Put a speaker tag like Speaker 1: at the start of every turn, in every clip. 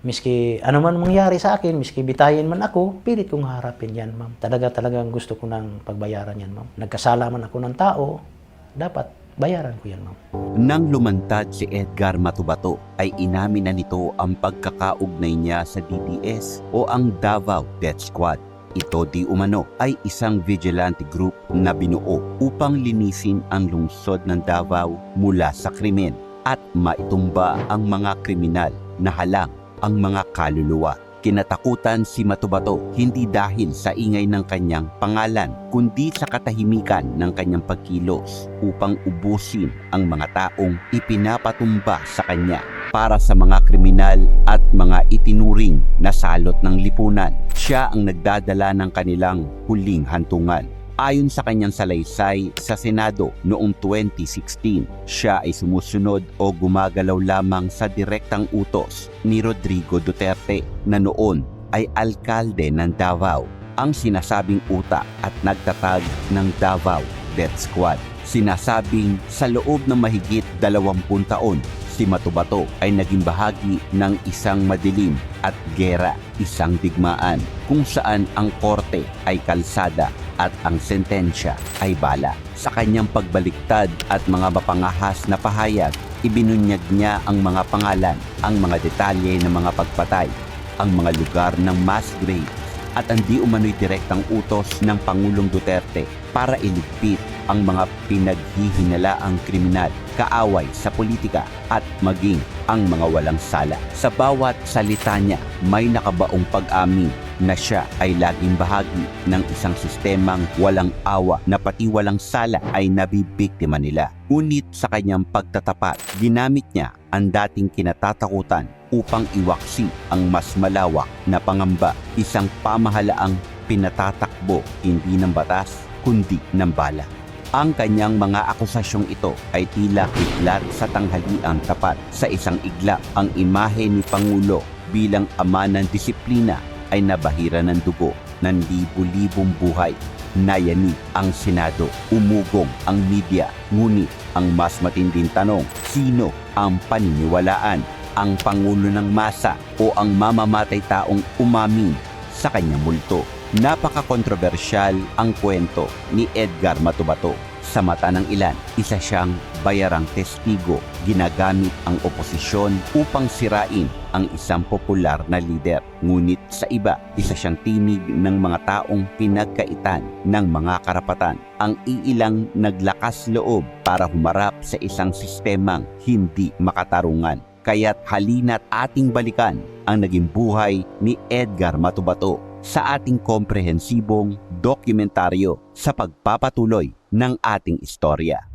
Speaker 1: Miski ano man mangyari sa akin, miski bitayin man ako, pilit kong harapin yan, ma'am. Talaga talagang gusto ko nang pagbayaran yan, ma'am. Nagkasala man ako ng tao, dapat bayaran ko yan, ma'am.
Speaker 2: Nang lumantad si Edgar Matubato ay inamin na nito ang pagkakaugnay niya sa DDS o ang Davao Death Squad. Ito di umano ay isang vigilante group na binuo upang linisin ang lungsod ng Davao mula sa krimen at maitumba ang mga kriminal na halang ang mga kaluluwa. Kinatakutan si Matubato hindi dahil sa ingay ng kanyang pangalan, kundi sa katahimikan ng kanyang pagkilos upang ubusin ang mga taong ipinapatumba sa kanya para sa mga kriminal at mga itinuring na salot ng lipunan. Siya ang nagdadala ng kanilang huling hantungan. Ayon sa kanyang salaysay sa Senado noong 2016, siya ay sumusunod o gumagalaw lamang sa direktang utos ni Rodrigo Duterte na noon ay alkalde ng Davao, ang sinasabing utak at nagtatag ng Davao Death Squad. Sinasabing sa loob ng mahigit 20 taon, si Matubato ay naging bahagi ng isang madilim at gera, isang digmaan kung saan ang korte ay kalsada at ang sentensya ay bala. Sa kanyang pagbaliktad at mga mapangahas na pahayag, ibinunyag niya ang mga pangalan, ang mga detalye ng mga pagpatay, ang mga lugar ng mass grave at ang di umano'y direktang utos ng Pangulong Duterte para iligpit ang mga pinaghihinalaang kriminal, kaaway sa politika at maging ang mga walang sala. Sa bawat salita niya, may nakabaong pag-amin na siya ay laging bahagi ng isang sistemang walang awa na pati walang sala ay nabibiktima nila. Ngunit sa kanyang pagtatapat, ginamit niya ang dating kinatatakutan upang iwaksi ang mas malawak na pangamba, isang pamahalaang pinatatakbo hindi ng batas kundi ng bala. Ang kanyang mga akusasyong ito ay tila kidlat sa tanghaliang tapat. Sa isang igla, ang imahe ni Pangulo bilang ama ng disiplina ay nabahira ng dugo ng libu-libong buhay. Nayani ang Senado, umugong ang media, ngunit ang mas matinding tanong, sino ang paniniwalaan? Ang Pangulo ng masa o ang mamamatay taong umamin sa kanyang multo? Napaka-kontrobersyal ang kwento ni Edgar Matubato. Sa mata ng ilan, isa siyang bayarang testigo. Ginagamit ang oposisyon upang sirain ang isang popular na lider. Ngunit sa iba, isa siyang tinig ng mga taong pinagkaitan ng mga karapatan. Ang iilang naglakas loob para humarap sa isang sistemang hindi makatarungan. Kaya't halina't ating balikan ang naging buhay ni Edgar Matubato sa ating komprehensibong dokumentaryo sa pagpapatuloy ng ating istorya.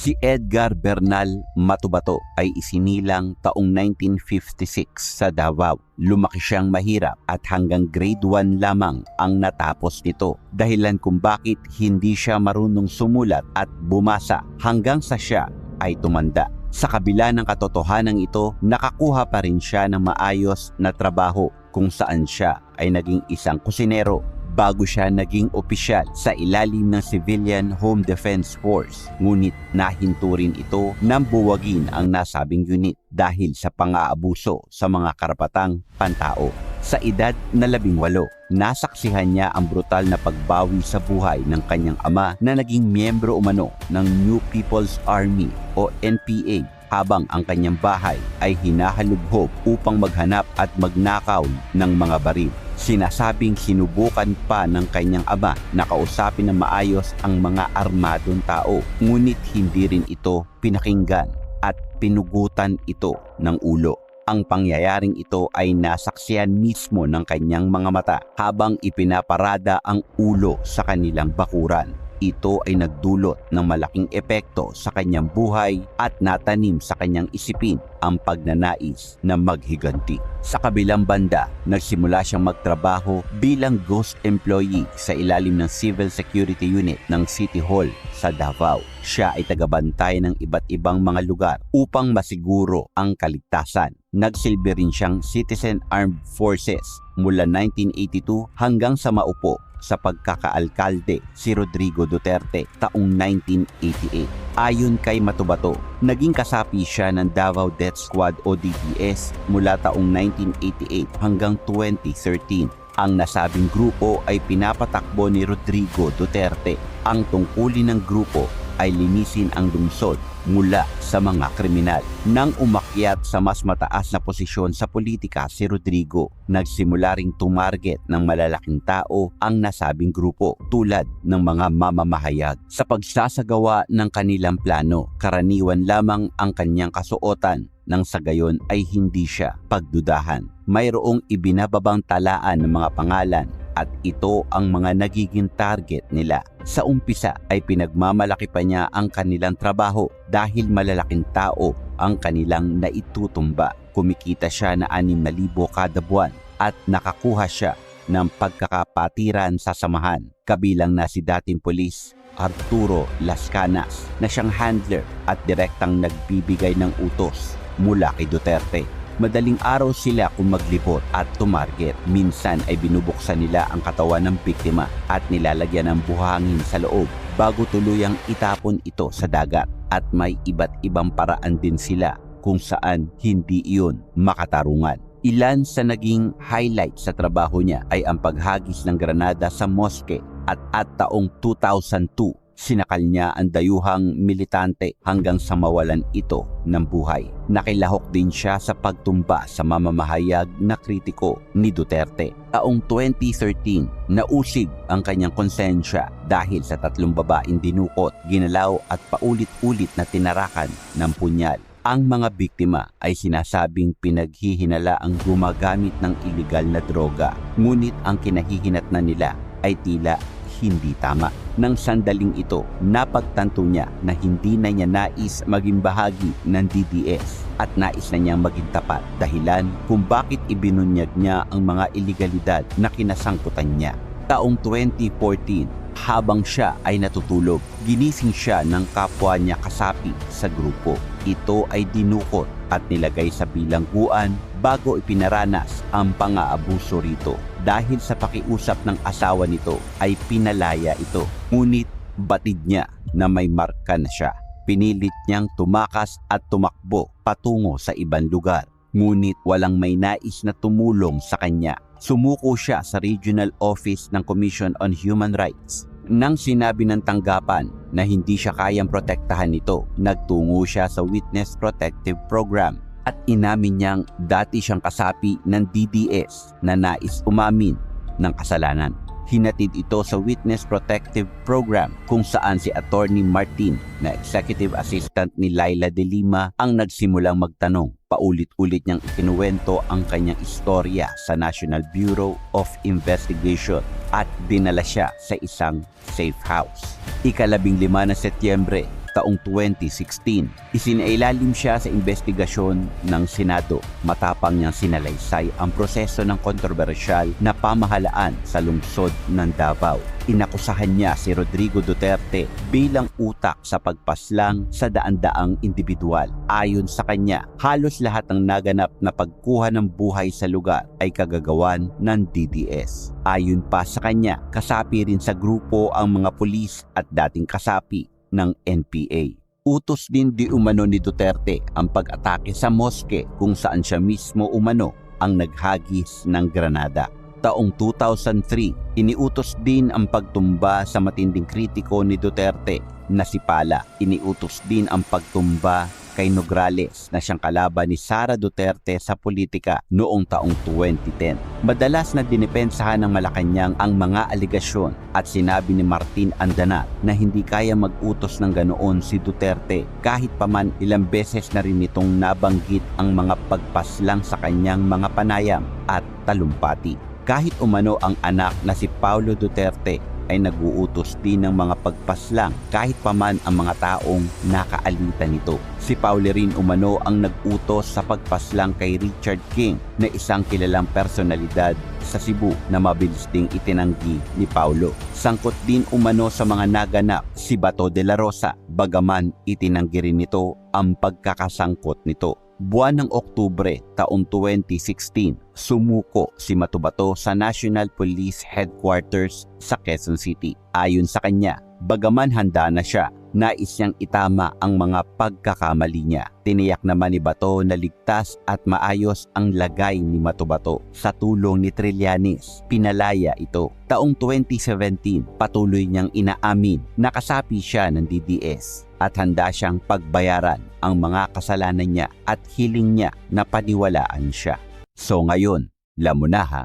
Speaker 2: Si Edgar Bernal Matubato ay isinilang taong 1956 sa Davao. Lumaki siyang mahirap at hanggang grade 1 lamang ang natapos nito. Dahilan kung bakit hindi siya marunong sumulat at bumasa hanggang sa siya ay tumanda. Sa kabila ng katotohanan ito, nakakuha pa rin siya ng maayos na trabaho kung saan siya ay naging isang kusinero bago siya naging opisyal sa ilalim ng Civilian Home Defense Force. Ngunit nahinto rin ito ng buwagin ang nasabing unit dahil sa pang-aabuso sa mga karapatang pantao. Sa edad na labing walo, nasaksihan niya ang brutal na pagbawi sa buhay ng kanyang ama na naging miyembro umano ng New People's Army o NPA habang ang kanyang bahay ay hinahalubhob upang maghanap at magnakaw ng mga baril. Sinasabing sinubukan pa ng kanyang ama na kausapin ng maayos ang mga armadong tao, ngunit hindi rin ito pinakinggan at pinugutan ito ng ulo. Ang pangyayaring ito ay nasaksiyan mismo ng kanyang mga mata habang ipinaparada ang ulo sa kanilang bakuran ito ay nagdulot ng malaking epekto sa kanyang buhay at natanim sa kanyang isipin ang pagnanais na maghiganti. Sa kabilang banda, nagsimula siyang magtrabaho bilang ghost employee sa ilalim ng Civil Security Unit ng City Hall sa Davao. Siya ay tagabantay ng iba't ibang mga lugar upang masiguro ang kaligtasan nagsilbi rin siyang Citizen Armed Forces mula 1982 hanggang sa maupo sa pagkakaalkalde si Rodrigo Duterte taong 1988. Ayon kay Matubato, naging kasapi siya ng Davao Death Squad o DDS mula taong 1988 hanggang 2013. Ang nasabing grupo ay pinapatakbo ni Rodrigo Duterte. Ang tungkulin ng grupo ay linisin ang lungsod mula sa mga kriminal. Nang umakyat sa mas mataas na posisyon sa politika si Rodrigo, nagsimula ring tumarget ng malalaking tao ang nasabing grupo tulad ng mga mamamahayag. Sa pagsasagawa ng kanilang plano, karaniwan lamang ang kanyang kasuotan nang sa gayon ay hindi siya pagdudahan. Mayroong ibinababang talaan ng mga pangalan at ito ang mga nagiging target nila. Sa umpisa ay pinagmamalaki pa niya ang kanilang trabaho dahil malalaking tao ang kanilang naitutumba. Kumikita siya na 6,000 kada buwan at nakakuha siya ng pagkakapatiran sa samahan. Kabilang na si dating polis Arturo Las Canas na siyang handler at direktang nagbibigay ng utos mula kay Duterte. Madaling araw sila kung maglibot at tumarget. Minsan ay binubuksan nila ang katawan ng biktima at nilalagyan ng buhangin sa loob bago tuluyang itapon ito sa dagat. At may iba't ibang paraan din sila kung saan hindi iyon makatarungan. Ilan sa naging highlight sa trabaho niya ay ang paghagis ng granada sa moske at at taong 2002 sinakal niya ang dayuhang militante hanggang sa mawalan ito ng buhay. Nakilahok din siya sa pagtumba sa mamamahayag na kritiko ni Duterte. Taong 2013, nausig ang kanyang konsensya dahil sa tatlong babaeng dinukot, ginalaw at paulit-ulit na tinarakan ng punyal. Ang mga biktima ay sinasabing pinaghihinala ang gumagamit ng ilegal na droga, ngunit ang kinahihinatnan nila ay tila hindi tama. Nang sandaling ito, napagtanto niya na hindi na niya nais maging bahagi ng DDS at nais na niyang maging tapat dahilan kung bakit ibinunyag niya ang mga ilegalidad na kinasangkutan niya. Taong 2014, habang siya ay natutulog, ginising siya ng kapwa niya kasapi sa grupo. Ito ay dinukot at nilagay sa bilangguan bago ipinaranas ang pang-aabuso rito. Dahil sa pakiusap ng asawa nito ay pinalaya ito. Ngunit batid niya na may marka na siya. Pinilit niyang tumakas at tumakbo patungo sa ibang lugar. Ngunit walang may nais na tumulong sa kanya. Sumuko siya sa regional office ng Commission on Human Rights. Nang sinabi ng tanggapan na hindi siya kayang protektahan nito, nagtungo siya sa Witness Protective Program at inamin niyang dati siyang kasapi ng DDS na nais umamin ng kasalanan. Hinatid ito sa Witness Protective Program kung saan si Attorney Martin na Executive Assistant ni Laila de Lima ang nagsimulang magtanong. Paulit-ulit niyang ikinuwento ang kanyang istorya sa National Bureau of Investigation at dinala siya sa isang safe house. Ikalabing lima na Setyembre taong 2016, isinailalim siya sa investigasyon ng Senado matapang niyang sinalaysay ang proseso ng kontrobersyal na pamahalaan sa lungsod ng Davao. Inakusahan niya si Rodrigo Duterte bilang utak sa pagpaslang sa daan-daang individual. Ayon sa kanya, halos lahat ng naganap na pagkuha ng buhay sa lugar ay kagagawan ng DDS. Ayon pa sa kanya, kasapi rin sa grupo ang mga pulis at dating kasapi ng NPA. Utos din di umano ni Duterte ang pag-atake sa moske kung saan siya mismo umano ang naghagis ng granada. Taong 2003, iniutos din ang pagtumba sa matinding kritiko ni Duterte na si Pala. Iniutos din ang pagtumba kay Nograles na siyang kalaban ni Sara Duterte sa politika noong taong 2010. Madalas na dinipensahan ng Malacanang ang mga aligasyon at sinabi ni Martin Andanat na hindi kaya mag-utos ng ganoon si Duterte kahit paman ilang beses na rin itong nabanggit ang mga pagpaslang sa kanyang mga panayam at talumpati. Kahit umano ang anak na si Paulo Duterte ay naguutos din ng mga pagpaslang kahit paman ang mga taong nakaalitan nito. Si Pauli rin umano ang nagutos sa pagpaslang kay Richard King na isang kilalang personalidad sa Cebu na mabilis ding itinanggi ni Paulo. Sangkot din umano sa mga naganap si Bato de la Rosa bagaman itinanggi rin nito ang pagkakasangkot nito. Buwan ng Oktubre taong 2016, sumuko si Matubato sa National Police Headquarters sa Quezon City. Ayon sa kanya, bagaman handa na siya, nais niyang itama ang mga pagkakamali niya. Tiniyak naman ni Bato na ligtas at maayos ang lagay ni Matubato. Sa tulong ni Trillanes, pinalaya ito. Taong 2017, patuloy niyang inaamin na kasapi siya ng DDS at handa siyang pagbayaran ang mga kasalanan niya at hiling niya na paniwalaan siya. So ngayon, lamo na ha,